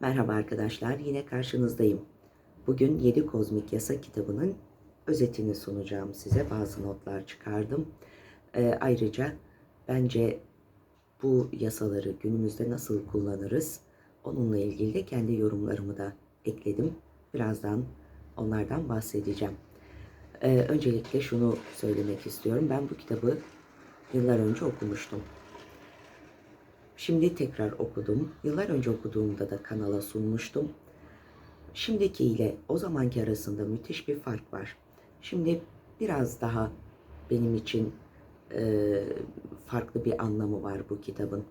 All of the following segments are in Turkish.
Merhaba arkadaşlar, yine karşınızdayım. Bugün 7 Kozmik Yasa kitabının özetini sunacağım size. Bazı notlar çıkardım. Ee, ayrıca bence bu yasaları günümüzde nasıl kullanırız onunla ilgili de kendi yorumlarımı da ekledim. Birazdan onlardan bahsedeceğim. Ee, öncelikle şunu söylemek istiyorum. Ben bu kitabı yıllar önce okumuştum. Şimdi tekrar okudum. Yıllar önce okuduğumda da kanala sunmuştum. Şimdiki ile o zamanki arasında müthiş bir fark var. Şimdi biraz daha benim için e, farklı bir anlamı var bu kitabın.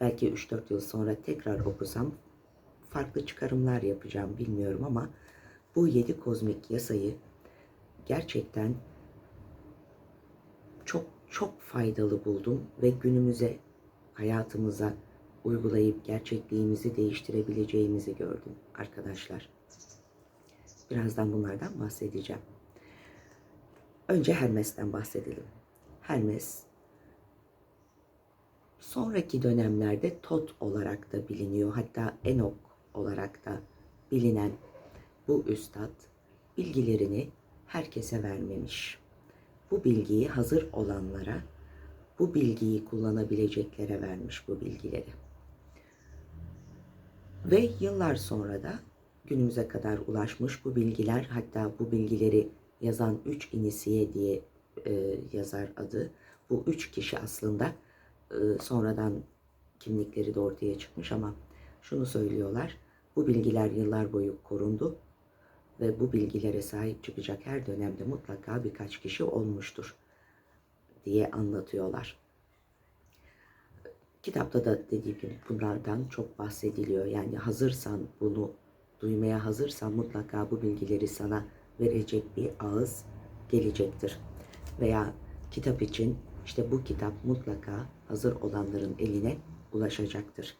Belki 3-4 yıl sonra tekrar okusam farklı çıkarımlar yapacağım bilmiyorum ama bu 7 kozmik yasayı gerçekten çok çok faydalı buldum ve günümüze hayatımıza uygulayıp gerçekliğimizi değiştirebileceğimizi gördüm arkadaşlar. Birazdan bunlardan bahsedeceğim. Önce Hermes'ten bahsedelim. Hermes sonraki dönemlerde Tot olarak da biliniyor. Hatta Enok olarak da bilinen bu üstad bilgilerini herkese vermemiş. Bu bilgiyi hazır olanlara bu bilgiyi kullanabileceklere vermiş bu bilgileri. Ve yıllar sonra da günümüze kadar ulaşmış bu bilgiler hatta bu bilgileri yazan üç inisiye diye e, yazar adı. Bu üç kişi aslında e, sonradan kimlikleri de ortaya çıkmış ama şunu söylüyorlar. Bu bilgiler yıllar boyu korundu ve bu bilgilere sahip çıkacak her dönemde mutlaka birkaç kişi olmuştur diye anlatıyorlar. Kitapta da dediğim gibi bunlardan çok bahsediliyor. Yani hazırsan bunu duymaya hazırsan mutlaka bu bilgileri sana verecek bir ağız gelecektir. Veya kitap için işte bu kitap mutlaka hazır olanların eline ulaşacaktır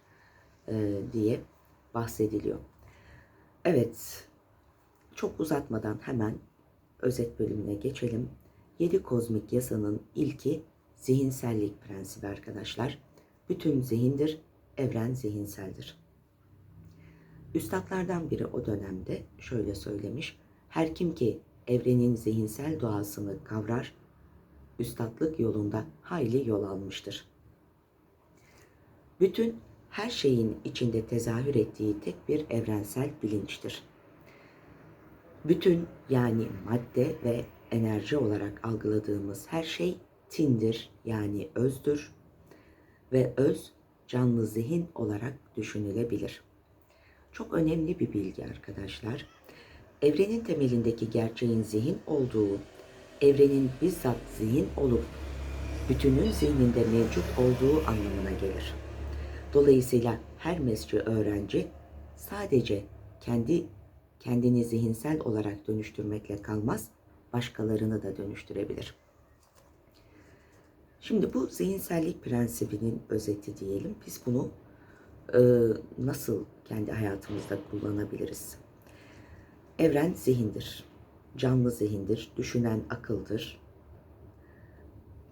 e, diye bahsediliyor. Evet, çok uzatmadan hemen özet bölümüne geçelim. 7 kozmik yasanın ilki zihinsellik prensibi arkadaşlar. Bütün zihindir, evren zihinseldir. Üstadlardan biri o dönemde şöyle söylemiş. Her kim ki evrenin zihinsel doğasını kavrar, üstadlık yolunda hayli yol almıştır. Bütün her şeyin içinde tezahür ettiği tek bir evrensel bilinçtir. Bütün yani madde ve enerji olarak algıladığımız her şey tindir yani özdür ve öz canlı zihin olarak düşünülebilir. Çok önemli bir bilgi arkadaşlar. Evrenin temelindeki gerçeğin zihin olduğu, evrenin bizzat zihin olup bütünün zihninde mevcut olduğu anlamına gelir. Dolayısıyla her mesci öğrenci sadece kendi kendini zihinsel olarak dönüştürmekle kalmaz, başkalarını da dönüştürebilir. Şimdi bu zihinsellik prensibinin özeti diyelim. Biz bunu e, nasıl kendi hayatımızda kullanabiliriz? Evren zihindir. Canlı zihindir. Düşünen akıldır.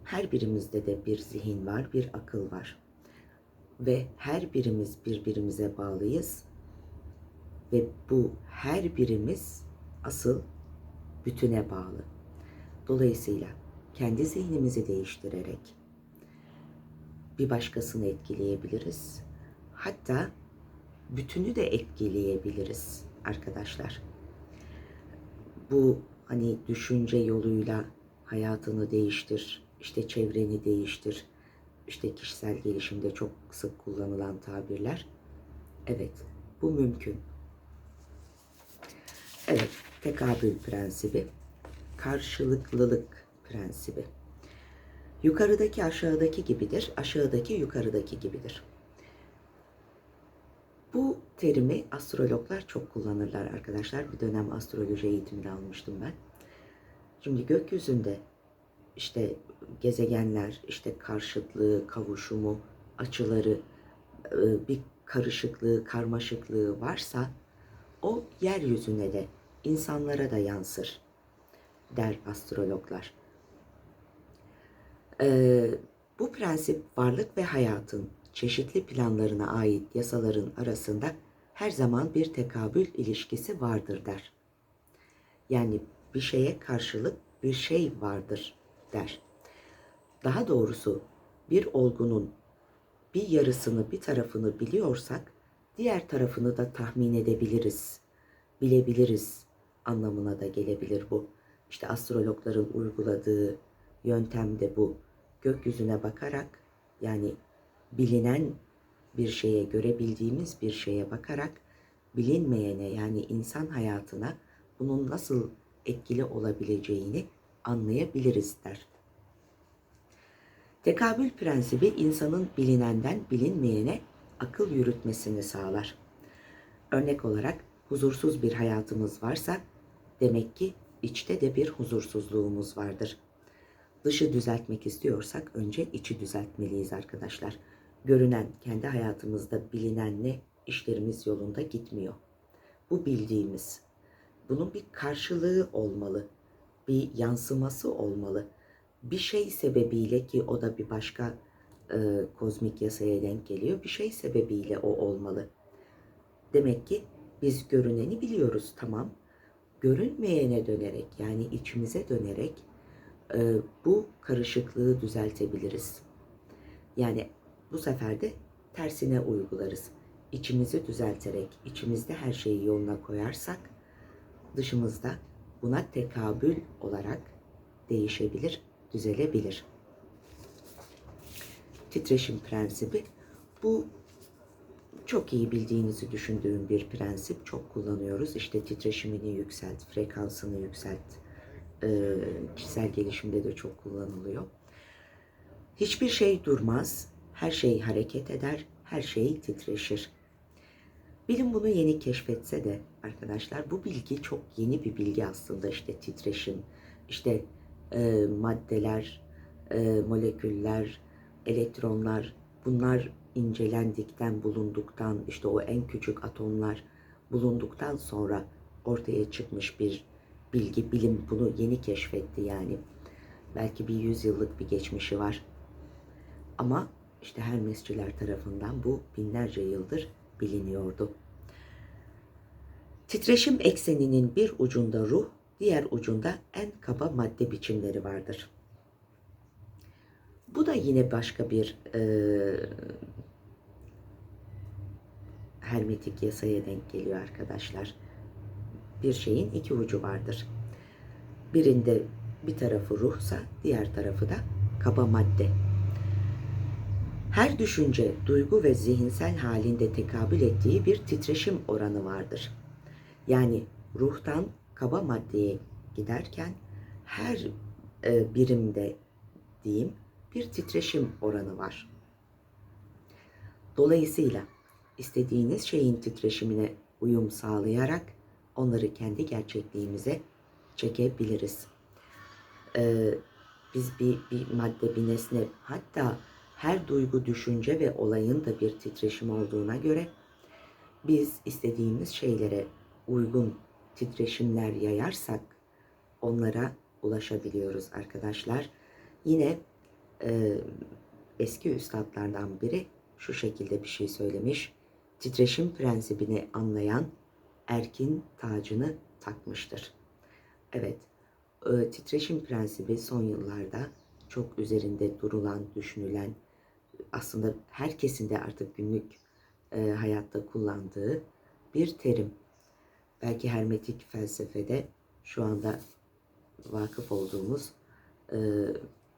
Her birimizde de bir zihin var, bir akıl var. Ve her birimiz birbirimize bağlıyız. Ve bu her birimiz asıl bütüne bağlı. Dolayısıyla kendi zihnimizi değiştirerek bir başkasını etkileyebiliriz. Hatta bütünü de etkileyebiliriz arkadaşlar. Bu hani düşünce yoluyla hayatını değiştir, işte çevreni değiştir, işte kişisel gelişimde çok sık kullanılan tabirler. Evet, bu mümkün. Evet, tekabül prensibi, karşılıklılık prensibi. Yukarıdaki aşağıdaki gibidir, aşağıdaki yukarıdaki gibidir. Bu terimi astrologlar çok kullanırlar arkadaşlar. Bir dönem astroloji eğitimini almıştım ben. Şimdi gökyüzünde işte gezegenler, işte karşıtlığı, kavuşumu, açıları, e, bir karışıklığı, karmaşıklığı varsa o yeryüzüne de insanlara da yansır der astrologlar. Ee, bu prensip varlık ve hayatın çeşitli planlarına ait yasaların arasında her zaman bir tekabül ilişkisi vardır der. Yani bir şeye karşılık bir şey vardır der. Daha doğrusu bir olgunun bir yarısını, bir tarafını biliyorsak diğer tarafını da tahmin edebiliriz, bilebiliriz anlamına da gelebilir bu. İşte astrologların uyguladığı yöntem de bu. Gökyüzüne bakarak yani bilinen bir şeye, görebildiğimiz bir şeye bakarak bilinmeyene yani insan hayatına bunun nasıl etkili olabileceğini anlayabiliriz der. Tekabül prensibi insanın bilinenden bilinmeyene akıl yürütmesini sağlar. Örnek olarak huzursuz bir hayatımız varsa demek ki içte de bir huzursuzluğumuz vardır. Dışı düzeltmek istiyorsak önce içi düzeltmeliyiz arkadaşlar. Görünen, kendi hayatımızda bilinen ne işlerimiz yolunda gitmiyor. Bu bildiğimiz. Bunun bir karşılığı olmalı. Bir yansıması olmalı. Bir şey sebebiyle ki o da bir başka e, kozmik yasaya denk geliyor. Bir şey sebebiyle o olmalı. Demek ki biz görüneni biliyoruz tamam. Görünmeyene dönerek yani içimize dönerek e, bu karışıklığı düzeltebiliriz. Yani bu sefer de tersine uygularız. İçimizi düzelterek, içimizde her şeyi yoluna koyarsak dışımızda buna tekabül olarak değişebilir, düzelebilir. Titreşim prensibi bu çok iyi bildiğinizi düşündüğüm bir prensip. Çok kullanıyoruz. İşte titreşimini yükselt, frekansını yükselt. Ee, kişisel gelişimde de çok kullanılıyor. Hiçbir şey durmaz. Her şey hareket eder. Her şey titreşir. Bilim bunu yeni keşfetse de arkadaşlar bu bilgi çok yeni bir bilgi aslında işte titreşim, işte e, maddeler, e, moleküller, elektronlar bunlar incelendikten, bulunduktan, işte o en küçük atomlar bulunduktan sonra ortaya çıkmış bir bilgi, bilim bunu yeni keşfetti yani. Belki bir yüzyıllık bir geçmişi var. Ama işte Hermesçiler tarafından bu binlerce yıldır biliniyordu. Titreşim ekseninin bir ucunda ruh, diğer ucunda en kaba madde biçimleri vardır. Bu da yine başka bir e, hermetik yasaya denk geliyor arkadaşlar. Bir şeyin iki ucu vardır. Birinde bir tarafı ruhsa diğer tarafı da kaba madde. Her düşünce, duygu ve zihinsel halinde tekabül ettiği bir titreşim oranı vardır. Yani ruhtan kaba maddeye giderken her e, birimde diyeyim bir titreşim oranı var. Dolayısıyla istediğiniz şeyin titreşimine uyum sağlayarak onları kendi gerçekliğimize çekebiliriz. Ee, biz bir, bir madde, bir nesne, hatta her duygu, düşünce ve olayın da bir titreşim olduğuna göre biz istediğimiz şeylere uygun titreşimler yayarsak onlara ulaşabiliyoruz arkadaşlar. Yine e, eski üstadlardan biri şu şekilde bir şey söylemiş. Titreşim prensibini anlayan erkin tacını takmıştır. Evet, e, titreşim prensibi son yıllarda çok üzerinde durulan, düşünülen, aslında herkesin de artık günlük e, hayatta kullandığı bir terim. Belki hermetik felsefede şu anda vakıf olduğumuz, e,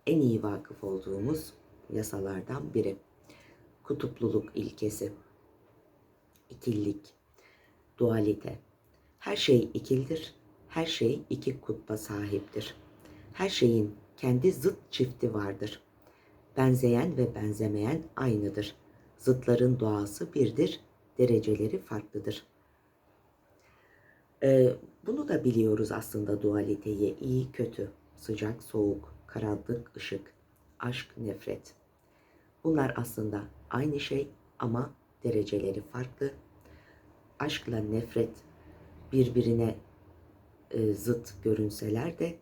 en iyi vakıf olduğumuz yasalardan biri. Kutupluluk ilkesi, ikillik, dualite. Her şey ikildir, her şey iki kutba sahiptir. Her şeyin kendi zıt çifti vardır. Benzeyen ve benzemeyen aynıdır. Zıtların doğası birdir, dereceleri farklıdır. Ee, bunu da biliyoruz aslında dualiteyi, iyi kötü, sıcak soğuk, karanlık ışık, aşk nefret. Bunlar aslında aynı şey ama dereceleri farklı. Aşkla nefret birbirine e, zıt görünseler de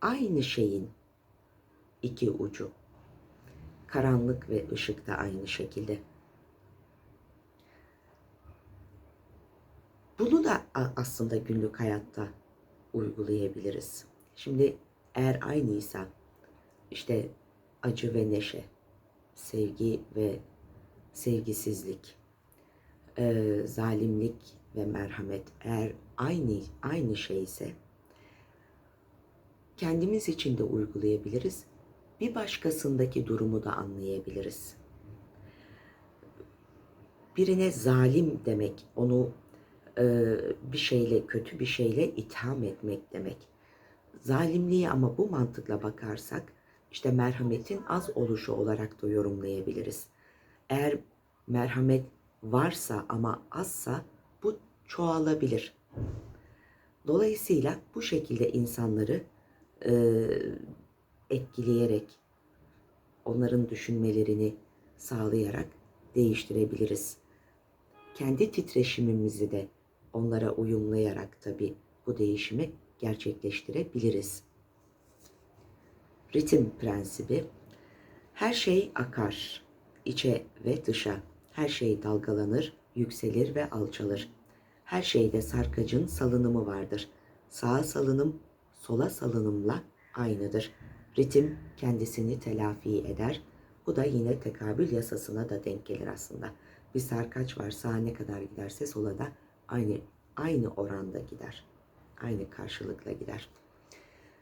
aynı şeyin iki ucu. Karanlık ve ışık da aynı şekilde. Bunu da aslında günlük hayatta uygulayabiliriz. Şimdi eğer aynıysa işte acı ve neşe, sevgi ve sevgisizlik, e, zalimlik ve merhamet eğer aynı aynı şeyse kendimiz için de uygulayabiliriz. Bir başkasındaki durumu da anlayabiliriz. Birine zalim demek, onu e, bir şeyle, kötü bir şeyle itham etmek demek. Zalimliği ama bu mantıkla bakarsak işte merhametin az oluşu olarak da yorumlayabiliriz. Eğer merhamet varsa ama azsa bu çoğalabilir. Dolayısıyla bu şekilde insanları e, etkileyerek, onların düşünmelerini sağlayarak değiştirebiliriz. Kendi titreşimimizi de onlara uyumlayarak tabii bu değişimi gerçekleştirebiliriz. Ritim prensibi her şey akar, içe ve dışa. Her şey dalgalanır, yükselir ve alçalır. Her şeyde sarkacın salınımı vardır. Sağa salınım, sola salınımla aynıdır. Ritim kendisini telafi eder. Bu da yine tekabül yasasına da denk gelir aslında. Bir sarkaç var sağa ne kadar giderse sola da aynı aynı oranda gider. Aynı karşılıkla gider.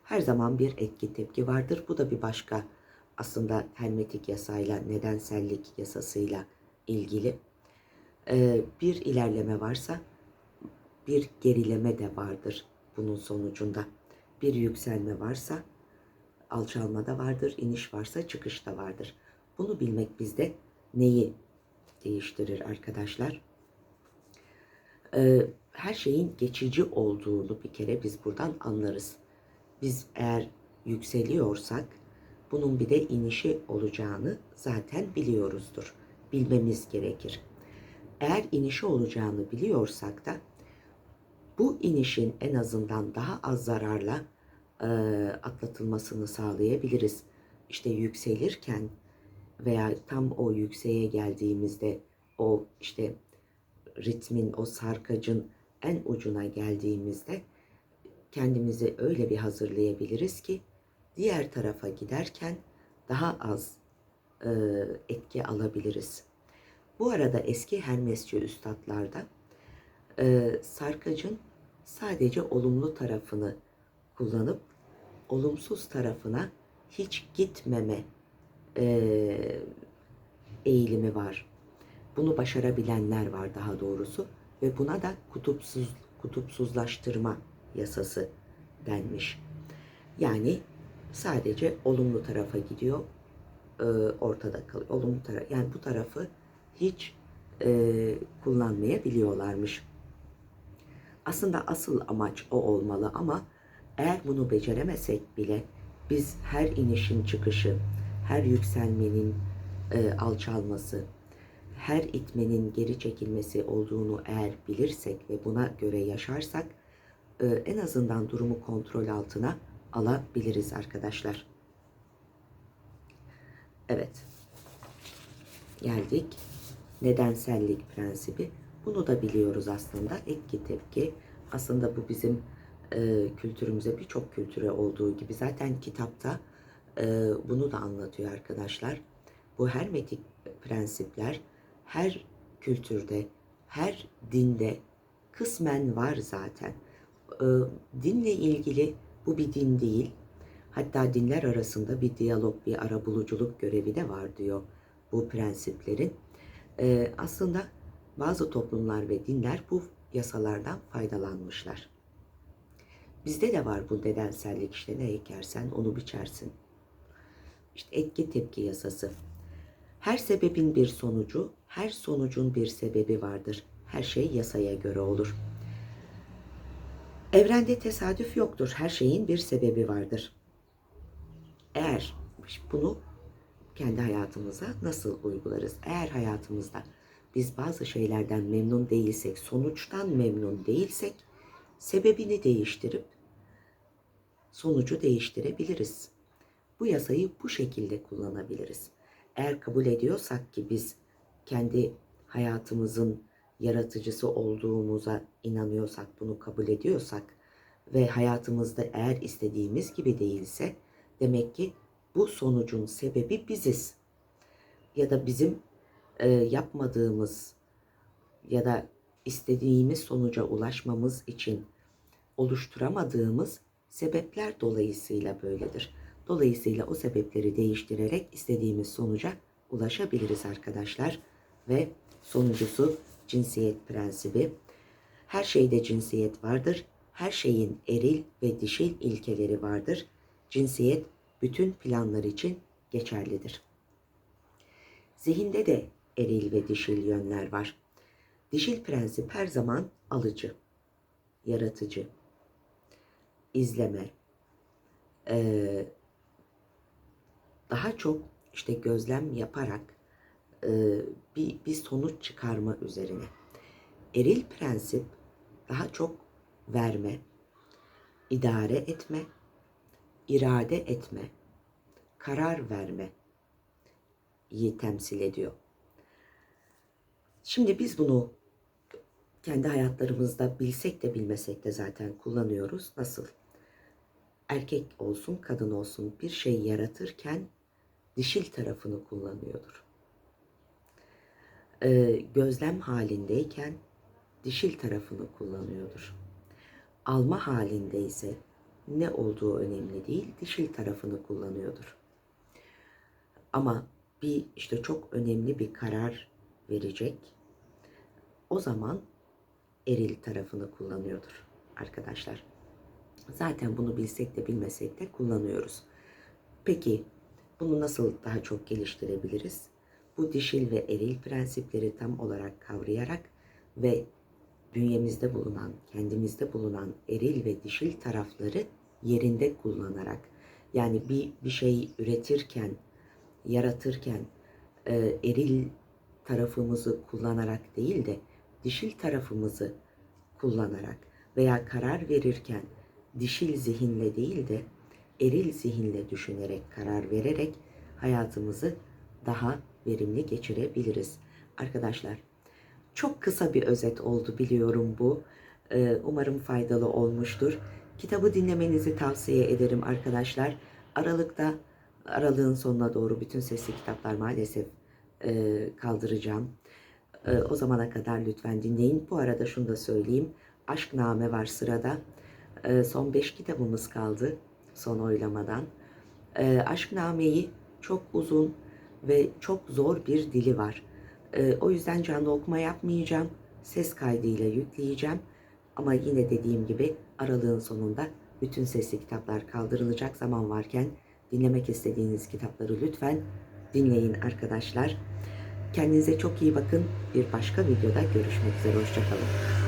Her zaman bir etki tepki vardır. Bu da bir başka aslında hermetik yasayla, nedensellik yasasıyla ilgili. Ee, bir ilerleme varsa bir gerileme de vardır bunun sonucunda. Bir yükselme varsa alçalma da vardır, iniş varsa çıkış da vardır. Bunu bilmek bizde neyi değiştirir arkadaşlar? Ee, her şeyin geçici olduğunu bir kere biz buradan anlarız. Biz eğer yükseliyorsak bunun bir de inişi olacağını zaten biliyoruzdur. Bilmemiz gerekir. Eğer inişi olacağını biliyorsak da bu inişin en azından daha az zararla e, atlatılmasını sağlayabiliriz. İşte yükselirken veya tam o yükseğe geldiğimizde o işte ritmin, o sarkacın en ucuna geldiğimizde kendimizi öyle bir hazırlayabiliriz ki diğer tarafa giderken daha az e, etki alabiliriz. Bu arada eski Hermesçi üstadlarda e, sarkacın sadece olumlu tarafını kullanıp olumsuz tarafına hiç gitmeme e, eğilimi var. Bunu başarabilenler var daha doğrusu ve buna da kutupsuz kutupsuzlaştırma yasası denmiş. Yani sadece olumlu tarafa gidiyor, e, ortada kalıyor. Olumlu taraf, yani bu tarafı hiç e, kullanmayabiliyorlarmış. Aslında asıl amaç o olmalı ama eğer bunu beceremesek bile biz her inişin çıkışı, her yükselmenin e, alçalması, her itmenin geri çekilmesi olduğunu eğer bilirsek ve buna göre yaşarsak e, en azından durumu kontrol altına alabiliriz arkadaşlar. Evet. Geldik. Nedensellik prensibi. Bunu da biliyoruz aslında. Etki tepki. Aslında bu bizim e, kültürümüze birçok kültüre olduğu gibi zaten kitapta e, bunu da anlatıyor arkadaşlar. Bu hermetik prensipler her kültürde, her dinde kısmen var zaten. E, dinle ilgili bu bir din değil. Hatta dinler arasında bir diyalog, bir arabuluculuk görevi de var diyor bu prensiplerin. E, aslında bazı toplumlar ve dinler bu yasalardan faydalanmışlar. Bizde de var bu nedensellik işte ne ekersen onu biçersin. İşte etki tepki yasası. Her sebebin bir sonucu, her sonucun bir sebebi vardır. Her şey yasaya göre olur. Evrende tesadüf yoktur. Her şeyin bir sebebi vardır. Eğer bunu kendi hayatımıza nasıl uygularız? Eğer hayatımızda biz bazı şeylerden memnun değilsek, sonuçtan memnun değilsek, sebebini değiştirip sonucu değiştirebiliriz. Bu yasayı bu şekilde kullanabiliriz. Eğer kabul ediyorsak ki biz kendi hayatımızın yaratıcısı olduğumuza inanıyorsak, bunu kabul ediyorsak ve hayatımızda eğer istediğimiz gibi değilse demek ki bu sonucun sebebi biziz. Ya da bizim e, yapmadığımız ya da istediğimiz sonuca ulaşmamız için oluşturamadığımız sebepler dolayısıyla böyledir. Dolayısıyla o sebepleri değiştirerek istediğimiz sonuca ulaşabiliriz arkadaşlar. Ve sonuncusu cinsiyet prensibi. Her şeyde cinsiyet vardır. Her şeyin eril ve dişil ilkeleri vardır. Cinsiyet bütün planlar için geçerlidir. Zihinde de eril ve dişil yönler var. Dişil prensip her zaman alıcı, yaratıcı, izleme, ee, daha çok işte gözlem yaparak e, bir, bir sonuç çıkarma üzerine. Eril prensip daha çok verme, idare etme, irade etme, karar verme iyi temsil ediyor. Şimdi biz bunu kendi hayatlarımızda bilsek de bilmesek de zaten kullanıyoruz. Nasıl? Erkek olsun, kadın olsun bir şey yaratırken dişil tarafını kullanıyordur. Ee, gözlem halindeyken dişil tarafını kullanıyordur. Alma halinde ise ne olduğu önemli değil, dişil tarafını kullanıyordur. Ama bir işte çok önemli bir karar verecek. O zaman eril tarafını kullanıyordur arkadaşlar. Zaten bunu bilsek de bilmesek de kullanıyoruz. Peki bunu nasıl daha çok geliştirebiliriz? Bu dişil ve eril prensipleri tam olarak kavrayarak ve bünyemizde bulunan, kendimizde bulunan eril ve dişil tarafları yerinde kullanarak yani bir bir şey üretirken, yaratırken e, eril tarafımızı kullanarak değil de dişil tarafımızı kullanarak veya karar verirken dişil zihinle değil de eril zihinle düşünerek, karar vererek hayatımızı daha verimli geçirebiliriz. Arkadaşlar çok kısa bir özet oldu biliyorum bu. Ee, umarım faydalı olmuştur. Kitabı dinlemenizi tavsiye ederim arkadaşlar. Aralıkta, aralığın sonuna doğru bütün sesli kitaplar maalesef e, kaldıracağım. E, o zamana kadar lütfen dinleyin. Bu arada şunu da söyleyeyim. Aşkname var sırada. E, son 5 kitabımız kaldı son oylamadan. E, Aşkname'yi çok uzun ve çok zor bir dili var. E, o yüzden canlı okuma yapmayacağım. Ses kaydıyla yükleyeceğim. Ama yine dediğim gibi aralığın sonunda bütün sesli kitaplar kaldırılacak zaman varken dinlemek istediğiniz kitapları lütfen dinleyin arkadaşlar. Kendinize çok iyi bakın. Bir başka videoda görüşmek üzere. Hoşçakalın.